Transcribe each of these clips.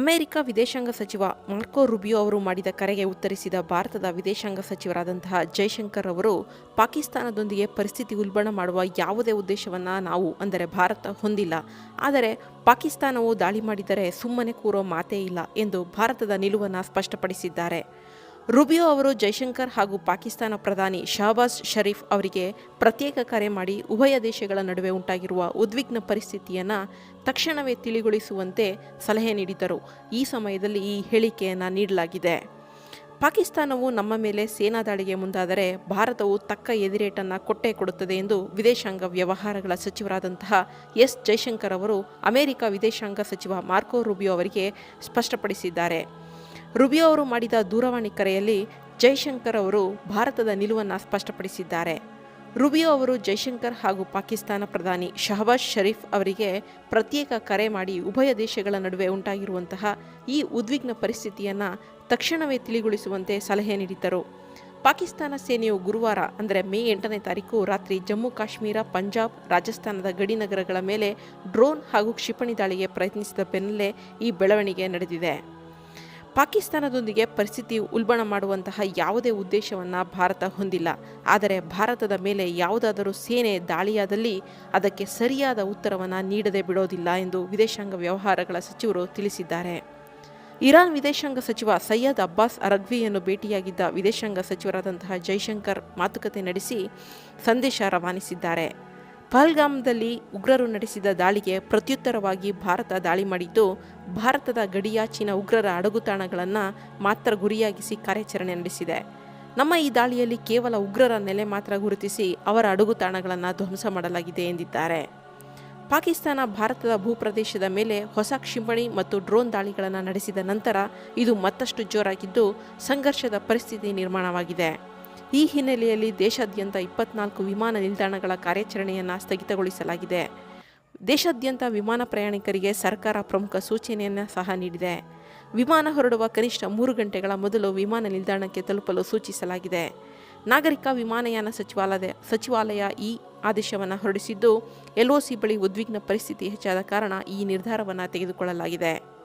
America ವಿದೇಶಾಂಗ ಸಚಿವ Marco Rubio ಅವರು ಮಾಡಿದ ಕರೆಗೆ ಉತ್ತರಿಸಿದ ಭಾರತದ ವಿದೇಶಾಂಗ ಸಚಿವರಾದಂತಹ ಜೈಶಂಕರ್ ಅವರು, ಪಾಕಿಸ್ತಾನದೊಂದಿಗೆ ಪರಿಸ್ಥಿತಿ ಉಲ್ಬಣ ಮಾಡುವ ಯಾವುದೇ ಉದ್ದೇಶವನ್ನು ನಾವು ಅಂದರೆ ಭಾರತ ಹೊಂದಿಲ್ಲ. ಆದರೆ ಪಾಕಿಸ್ತಾನವು ದಾಳಿ ಮಾಡಿದರೆ ಸುಮ್ಮನೆ ಕೂರೋ ಮಾತೇ ಇಲ್ಲ ಎಂದು ಭಾರತದ ನಿಲುವನ್ನು ಸ್ಪಷ್ಟಪಡಿಸಿದ್ದಾರೆ. ರುಬಿಯೋ ಅವರು ಜೈಶಂಕರ್ ಹಾಗೂ ಪಾಕಿಸ್ತಾನ ಪ್ರಧಾನಿ ಶಹಬಾಜ್ ಷರೀಫ್ ಅವರಿಗೆ ಪ್ರತ್ಯೇಕ ಕರೆ ಮಾಡಿ ಉಭಯ ದೇಶಗಳ ನಡುವೆ ಉಂಟಾಗಿರುವ ಉದ್ವಿಗ್ನ ಪರಿಸ್ಥಿತಿಯನ್ನು ತಕ್ಷಣವೇ ತಿಳಿಗೊಳಿಸುವಂತೆ ಸಲಹೆ ನೀಡಿದ್ದರು. ಈ ಸಮಯದಲ್ಲಿ ಈ ಹೇಳಿಕೆಯನ್ನು ನೀಡಲಾಗಿದೆ. ಪಾಕಿಸ್ತಾನವು ನಮ್ಮ ಮೇಲೆ ಸೇನಾ ದಾಳಿಗೆ ಮುಂದಾದರೆ ಭಾರತವು ತಕ್ಕ ಎದಿರೇಟನ್ನು ಕೊಟ್ಟೇ ಕೊಡುತ್ತದೆ ಎಂದು ವಿದೇಶಾಂಗ ವ್ಯವಹಾರಗಳ ಸಚಿವರಾದಂತಹ ಎಸ್ ಜೈಶಂಕರ್ ಅವರು ಅಮೆರಿಕ ವಿದೇಶಾಂಗ ಸಚಿವ ಮಾರ್ಕೋ ರುಬಿಯೋ ಅವರಿಗೆ ಸ್ಪಷ್ಟಪಡಿಸಿದ್ದಾರೆ. ರುಬಿಯೋ ಅವರು ಮಾಡಿದ ದೂರವಾಣಿ ಕರೆಯಲ್ಲಿ ಜೈಶಂಕರ್ ಅವರು ಭಾರತದ ನಿಲುವನ್ನು ಸ್ಪಷ್ಟಪಡಿಸಿದ್ದಾರೆ. ರುಬಿಯೋ ಅವರು ಜೈಶಂಕರ್ ಹಾಗೂ ಪಾಕಿಸ್ತಾನ ಪ್ರಧಾನಿ ಶಹಬಾಜ್ ಷರೀಫ್ ಅವರಿಗೆ ಪ್ರತ್ಯೇಕ ಕರೆ ಮಾಡಿ ಉಭಯ ದೇಶಗಳ ನಡುವೆ ಉಂಟಾಗಿರುವಂತಹ ಈ ಉದ್ವಿಗ್ನ ಪರಿಸ್ಥಿತಿಯನ್ನು ತಕ್ಷಣವೇ ತಿಳಿಗೊಳಿಸುವಂತೆ ಸಲಹೆ ನೀಡಿದ್ದರು. ಪಾಕಿಸ್ತಾನ ಸೇನೆಯು ಗುರುವಾರ, ಅಂದರೆ ಮೇ ಎಂಟನೇ ತಾರೀಕು ರಾತ್ರಿ ಜಮ್ಮು ಕಾಶ್ಮೀರ, ಪಂಜಾಬ್, ರಾಜಸ್ಥಾನದ ಗಡಿ ನಗರಗಳ ಮೇಲೆ ಡ್ರೋನ್ ಹಾಗೂ ಕ್ಷಿಪಣಿ ದಾಳಿಗೆ ಪ್ರಯತ್ನಿಸಿದ ಬೆನ್ನಲ್ಲೇ ಈ ಬೆಳವಣಿಗೆ ನಡೆದಿದೆ. ಪಾಕಿಸ್ತಾನದೊಂದಿಗೆ ಪರಿಸ್ಥಿತಿ ಉಲ್ಬಣ ಮಾಡುವಂತಹ ಯಾವುದೇ ಉದ್ದೇಶವನ್ನು ಭಾರತ ಹೊಂದಿಲ್ಲ. ಆದರೆ ಭಾರತದ ಮೇಲೆ ಯಾವುದಾದರೂ ಸೇನೆ ದಾಳಿಯಾದಲ್ಲಿ ಅದಕ್ಕೆ ಸರಿಯಾದ ಉತ್ತರವನ್ನು ನೀಡದೆ ಬಿಡೋದಿಲ್ಲ ಎಂದು ವಿದೇಶಾಂಗ ವ್ಯವಹಾರಗಳ ಸಚಿವರು ತಿಳಿಸಿದ್ದಾರೆ. ಇರಾನ್ ವಿದೇಶಾಂಗ ಸಚಿವ ಸೈಯದ್ ಅಬ್ಬಾಸ್ ಅರಗ್ವಿಯನ್ನು ಭೇಟಿಯಾಗಿದ್ದ ವಿದೇಶಾಂಗ ಸಚಿವರಾದಂತಹ ಜೈಶಂಕರ್ ಮಾತುಕತೆ ನಡೆಸಿ ಸಂದೇಶ ರವಾನಿಸಿದ್ದಾರೆ. ಪಹಲ್ಗಾಮ್ದಲ್ಲಿ ಉಗ್ರರು ನಡೆಸಿದ ದಾಳಿಗೆ ಪ್ರತ್ಯುತ್ತರವಾಗಿ ಭಾರತ ದಾಳಿ ಮಾಡಿದ್ದು, ಭಾರತದ ಗಡಿಯಾಚಿನ ಉಗ್ರರ ಅಡಗುತಾಣಗಳನ್ನು ಮಾತ್ರ ಗುರಿಯಾಗಿಸಿ ಕಾರ್ಯಾಚರಣೆ ನಡೆಸಿದೆ. ನಮ್ಮ ಈ ದಾಳಿಯಲ್ಲಿ ಕೇವಲ ಉಗ್ರರ ನೆಲೆ ಮಾತ್ರ ಗುರುತಿಸಿ ಅವರ ಅಡಗುತಾಣಗಳನ್ನು ಧ್ವಂಸ ಮಾಡಲಾಗಿದೆ ಎಂದಿದ್ದಾರೆ. ಪಾಕಿಸ್ತಾನ ಭಾರತದ ಭೂಪ್ರದೇಶದ ಮೇಲೆ ಹೊಸ ಕ್ಷಿಪಣಿ ಮತ್ತು ಡ್ರೋನ್ ದಾಳಿಗಳನ್ನು ನಡೆಸಿದ ನಂತರ ಇದು ಮತ್ತಷ್ಟು ಜೋರಾಗಿದ್ದು, ಸಂಘರ್ಷದ ಪರಿಸ್ಥಿತಿ ನಿರ್ಮಾಣವಾಗಿದೆ. ಈ ಹಿನ್ನೆಲೆಯಲ್ಲಿ ದೇಶಾದ್ಯಂತ ಇಪ್ಪತ್ನಾಲ್ಕು ವಿಮಾನ ನಿಲ್ದಾಣಗಳ ಕಾರ್ಯಾಚರಣೆಯನ್ನು ಸ್ಥಗಿತಗೊಳಿಸಲಾಗಿದೆ. ದೇಶಾದ್ಯಂತ ವಿಮಾನ ಪ್ರಯಾಣಿಕರಿಗೆ ಸರ್ಕಾರ ಪ್ರಮುಖ ಸೂಚನೆಯನ್ನು ಸಹ ನೀಡಿದೆ. ವಿಮಾನ ಹೊರಡುವ ಕನಿಷ್ಠ ಮೂರು ಗಂಟೆಗಳ ಮೊದಲು ವಿಮಾನ ನಿಲ್ದಾಣಕ್ಕೆ ತಲುಪಲು ಸೂಚಿಸಲಾಗಿದೆ. ನಾಗರಿಕ ವಿಮಾನಯಾನ ಸಚಿವಾಲಯ ಸಚಿವಾಲಯ ಈ ಆದೇಶವನ್ನು ಹೊರಡಿಸಿದ್ದು, ಎಲ್ಒಸಿ ಬಳಿ ಉದ್ವಿಗ್ನ ಪರಿಸ್ಥಿತಿ ಹೆಚ್ಚಾದ ಕಾರಣ ಈ ನಿರ್ಧಾರವನ್ನು ತೆಗೆದುಕೊಳ್ಳಲಾಗಿದೆ.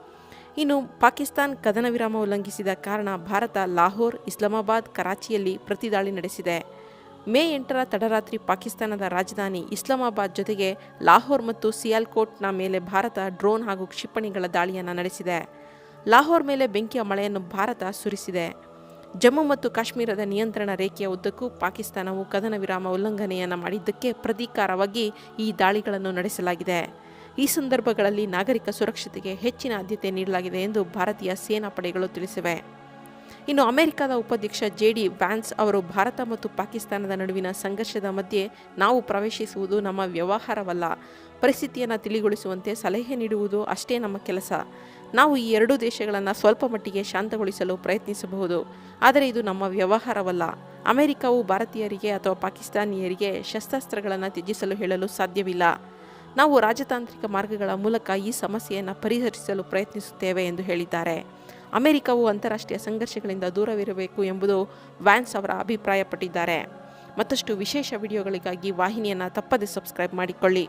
ಇನ್ನು ಪಾಕಿಸ್ತಾನ್ ಕದನ ವಿರಾಮ ಉಲ್ಲಂಘಿಸಿದ ಕಾರಣ ಭಾರತ ಲಾಹೋರ್, ಇಸ್ಲಾಮಾಬಾದ್, ಕರಾಚಿಯಲ್ಲಿ ಪ್ರತಿದಾಳಿ ನಡೆಸಿದೆ. ಮೇ ಎಂಟರ ತಡರಾತ್ರಿ ಪಾಕಿಸ್ತಾನದ ರಾಜಧಾನಿ ಇಸ್ಲಾಮಾಬಾದ್ ಜೊತೆಗೆ ಲಾಹೋರ್ ಮತ್ತು ಸಿಯಾಲ್ಕೋಟ್ನ ಮೇಲೆ ಭಾರತ ಡ್ರೋನ್ ಹಾಗೂ ಕ್ಷಿಪಣಿಗಳ ದಾಳಿಯನ್ನು ನಡೆಸಿದೆ. ಲಾಹೋರ್ ಮೇಲೆ ಬೆಂಕಿಯ ಮಳೆಯನ್ನು ಭಾರತ ಸುರಿಸಿದೆ. ಜಮ್ಮು ಮತ್ತು ಕಾಶ್ಮೀರದ ನಿಯಂತ್ರಣ ರೇಖೆಯ ಉದ್ದಕ್ಕೂ ಪಾಕಿಸ್ತಾನವು ಕದನ ವಿರಾಮ ಉಲ್ಲಂಘನೆಯನ್ನು ಮಾಡಿದ್ದಕ್ಕೆ ಪ್ರತೀಕಾರವಾಗಿ ಈ ದಾಳಿಗಳನ್ನು ನಡೆಸಲಾಗಿದೆ. ಈ ಸಂದರ್ಭಗಳಲ್ಲಿ ನಾಗರಿಕ ಸುರಕ್ಷತೆಗೆ ಹೆಚ್ಚಿನ ಆದ್ಯತೆ ನೀಡಲಾಗಿದೆ ಎಂದು ಭಾರತೀಯ ಸೇನಾ ಪಡೆಗಳು ತಿಳಿಸಿವೆ. ಇನ್ನು ಅಮೆರಿಕದ ಉಪಾಧ್ಯಕ್ಷ ಜೆ ಡಿ ವ್ಯಾನ್ಸ್ ಅವರು ಭಾರತ ಮತ್ತು ಪಾಕಿಸ್ತಾನದ ನಡುವಿನ ಸಂಘರ್ಷದ ಮಧ್ಯೆ ನಾವು ಪ್ರವೇಶಿಸುವುದು ನಮ್ಮ ವ್ಯವಹಾರವಲ್ಲ. ಪರಿಸ್ಥಿತಿಯನ್ನು ತಿಳಿಗೊಳಿಸುವಂತೆ ಸಲಹೆ ನೀಡುವುದು ಅಷ್ಟೇ ನಮ್ಮ ಕೆಲಸ. ನಾವು ಈ ಎರಡೂ ದೇಶಗಳನ್ನು ಸ್ವಲ್ಪ ಮಟ್ಟಿಗೆ ಶಾಂತಗೊಳಿಸಲು ಪ್ರಯತ್ನಿಸಬಹುದು. ಆದರೆ ಇದು ನಮ್ಮ ವ್ಯವಹಾರವಲ್ಲ. ಅಮೆರಿಕವು ಭಾರತೀಯರಿಗೆ ಅಥವಾ ಪಾಕಿಸ್ತಾನಿಯರಿಗೆ ಶಸ್ತ್ರಾಸ್ತ್ರಗಳನ್ನು ತ್ಯಜಿಸಲು ಹೇಳಲು ಸಾಧ್ಯವಿಲ್ಲ. ನಾವು ರಾಜತಾಂತ್ರಿಕ ಮಾರ್ಗಗಳ ಮೂಲಕ ಈ ಸಮಸ್ಯೆಯನ್ನು ಪರಿಹರಿಸಲು ಪ್ರಯತ್ನಿಸುತ್ತೇವೆ ಎಂದು ಹೇಳಿದ್ದಾರೆ. ಅಮೆರಿಕವು ಅಂತಾರಾಷ್ಟ್ರೀಯ ಸಂಘರ್ಷಗಳಿಂದ ದೂರವಿರಬೇಕು ಎಂಬುದು ವ್ಯಾನ್ಸ್ ಅವರ ಅಭಿಪ್ರಾಯಪಟ್ಟಿದ್ದಾರೆ. ಮತ್ತಷ್ಟು ವಿಶೇಷ ವಿಡಿಯೋಗಳಿಗಾಗಿ ವಾಹಿನಿಯನ್ನು ತಪ್ಪದೆ ಸಬ್ಸ್ಕ್ರೈಬ್ ಮಾಡಿಕೊಳ್ಳಿ.